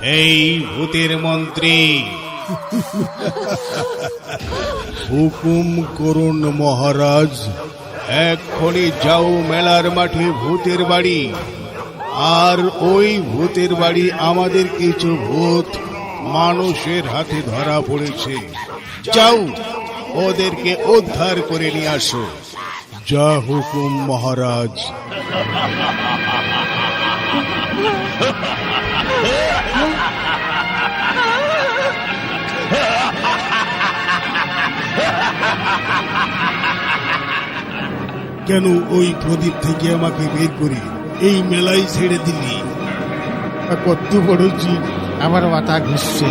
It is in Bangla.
এই ভূতের মন্ত্রী। হুকুম করুন মহারাজ এক্ষণি যাও মেলার মাঠে ভূতের বাড়ি। আর ওই ভূতের বাড়ি আমাদের কিছু ভূত মানুষের হাতে ধরা পড়েছে। যাও, ওদেরকে উদ্ধার করে নিয়ে আসো। যা হুকুম মহারাজ। কেন ওই প্রদীপ থেকে আমাকে বের করে এই মেলাই ছেড়ে দিলি? কত বড় আমার মাথা ঘুরছে